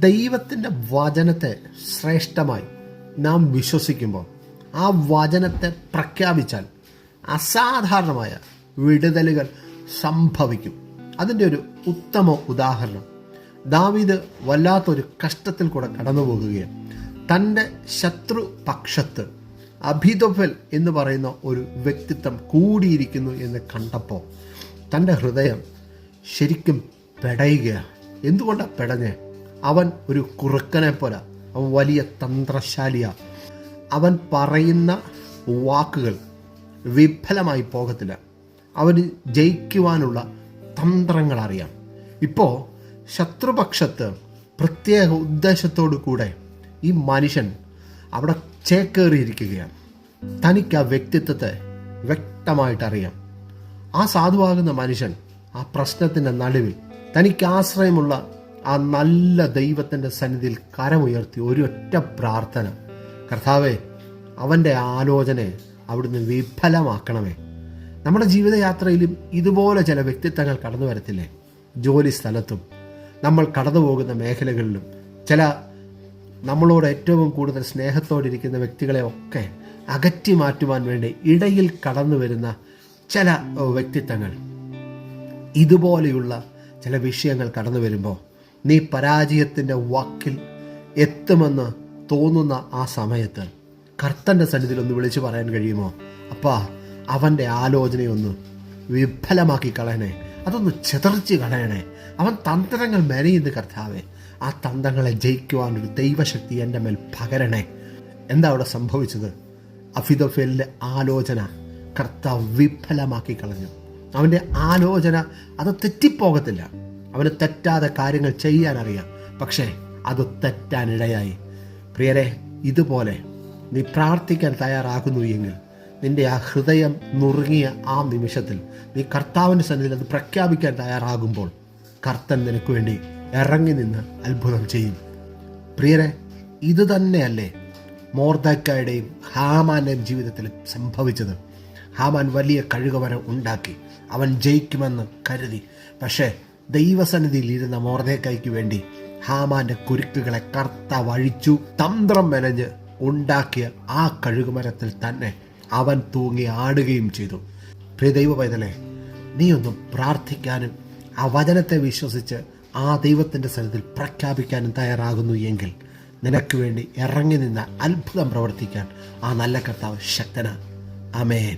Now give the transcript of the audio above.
ദൈവത്തിന്റെ വചനത്തെ ശ്രേഷ്ഠമായി നാം വിശ്വസിക്കുമ്പോൾ ആ വചനത്തെ പ്രഖ്യാപിച്ചാൽ അസാധാരണമായ വിടുതലുകൾ സംഭവിക്കും. അതിന്റെ ഒരു ഉത്തമ ഉദാഹരണം. ദാവീദ് വല്ലാത്തൊരു കഷ്ടത്തിൽ കൂടെ കടന്നു പോകുകയാണ് തന്റെ ശത്രു പക്ഷത്ത് അഭിതഫൽ എന്ന് പറയുന്ന ഒരു വ്യക്തിത്വം കൂടിയിരിക്കുന്നു എന്ന് കണ്ടപ്പോൾ തന്റെ ഹൃദയം ശരിക്കും പെടയുകയാണ്. എന്തുകൊണ്ടാണ് പെടഞ്ഞേ? അവൻ ഒരു കുറുക്കനെ പോലെ അവൻ വലിയ തന്ത്രശാലിയാ. അവൻ പറയുന്ന വാക്കുകൾ വിഫലമായി പോകത്തില്ല. അവന് ജയിക്കുവാനുള്ള തന്ത്രങ്ങൾ അറിയാം. ഇപ്പോൾ ശത്രുപക്ഷത്ത് പ്രത്യേക ഉദ്ദേശത്തോടു കൂടെ ഈ മനുഷ്യൻ അവിടെ ചേക്കേറിയിരിക്കുകയാണ്. തനിക്ക് ആ വ്യക്തിത്വത്തെ വ്യക്തമായിട്ട് അറിയാം. ആ സാധുവാകുന്ന മനുഷ്യൻ ആ പ്രശ്നത്തിന്റെ നടുവിൽ തനിക്ക് ആശ്രയമുള്ള ആ നല്ല ദൈവത്തിന്റെ സന്നിധിയിൽ കരമുയർത്തി ഒരൊറ്റ പ്രാർത്ഥന. കർത്താവേ അവന്റെ ആലോചനയെ അവിടുന്ന് വിഫലമാക്കണമേ. നമ്മുടെ ജീവിതയാത്രയിലും ഇതുപോലെ ചില വ്യക്തിത്വങ്ങൾ കടന്നു വരത്തില്ലേ? ജോലി സ്ഥലത്തും നമ്മൾ കടന്നു പോകുന്ന മേഖലകളിലും ചില നമ്മളോട് ഏറ്റവും കൂടുതൽ സ്നേഹത്തോടിരിക്കുന്ന വ്യക്തികളെ ഒക്കെ അകറ്റി മാറ്റുവാൻ വേണ്ടി ഇടയിൽ കടന്നു വരുന്ന ചില വ്യക്തിത്വങ്ങൾ. ഇതുപോലെയുള്ള ചില വിഷയങ്ങൾ കടന്നു വരുമ്പോൾ നീ പരാജയത്തിന്റെ വാക്കിൽ എത്തുമെന്ന് തോന്നുന്ന ആ സമയത്ത് കർത്തന്റെ സന്നിധിയിൽ ഒന്ന് വിളിച്ചു പറയാൻ കഴിയുമോ? അപ്പാ അവന്റെ ആലോചനയൊന്ന് വിഫലമാക്കി കളയണേ. അതൊന്ന് ചെതറിച്ച് കളയണേ. അവൻ തന്ത്രങ്ങൾ മെനയുന്ന കർത്താവേ. ആ തന്ത്രങ്ങളെ ജയിക്കുവാനൊരു ദൈവശക്തി എന്റെ മേൽ പകരണേ. എന്താ അവിടെ സംഭവിച്ചത്? അഫിദോഫേലിന്റെ ആലോചന കർത്താവ് വിഫലമാക്കി കളഞ്ഞു. അവന്റെ ആലോചന അത് തെറ്റിപ്പോകത്തില്ല. അവന് തെറ്റാതെ കാര്യങ്ങൾ ചെയ്യാൻ അറിയാം പക്ഷേ അത് തെറ്റാനിടയായി. പ്രിയരെ ഇതുപോലെ നീ പ്രാർത്ഥിക്കാൻ തയ്യാറാകുന്നു എങ്കിൽ നിന്റെ ആ ഹൃദയം നുറുങ്ങിയ ആ നിമിഷത്തിൽ നീ കർത്താവിന്റെ സന്നിധിയിൽ അത് പ്രഖ്യാപിക്കാൻ തയ്യാറാകുമ്പോൾ കർത്തൻ നിനക്ക് വേണ്ടി ഇറങ്ങി നിന്ന് അത്ഭുതം ചെയ്യും. പ്രിയരെ ഇത് തന്നെയല്ലേ മോർദക്കായുടെയും ഹാമാന്റെയും ജീവിതത്തിൽ സംഭവിച്ചത്. ഹാമാൻ വലിയ കഴുകവരം ഉണ്ടാക്കി. അവൻ ജയിക്കുമെന്ന് കരുതി. പക്ഷേ ദൈവസന്നിധിയിൽ ഇരുന്ന മോർദേക്കായ്ക്ക് വേണ്ടി ഹാമാന്റെ കുരുക്കുകളെ കർത്ത വഴിച്ചു തന്ത്രം മെനഞ്ഞ് ഉണ്ടാക്കിയ ആ കഴുകുമരത്തിൽ തന്നെ അവൻ തൂങ്ങി ആടുകയും ചെയ്തു. പ്രിയ ദൈവ പൈതലെ നീ ഒന്ന് പ്രാർത്ഥിക്കാനും ആ വചനത്തെ വിശ്വസിച്ച് ആ ദൈവത്തിന്റെ സ്ഥലത്തിൽ പ്രഖ്യാപിക്കാനും തയ്യാറാകുന്നു എങ്കിൽ നിനക്ക് വേണ്ടി ഇറങ്ങി നിന്ന അത്ഭുതം പ്രവർത്തിക്കാൻ ആ നല്ല കർത്താവ് ശക്തനാണ് അമേൻ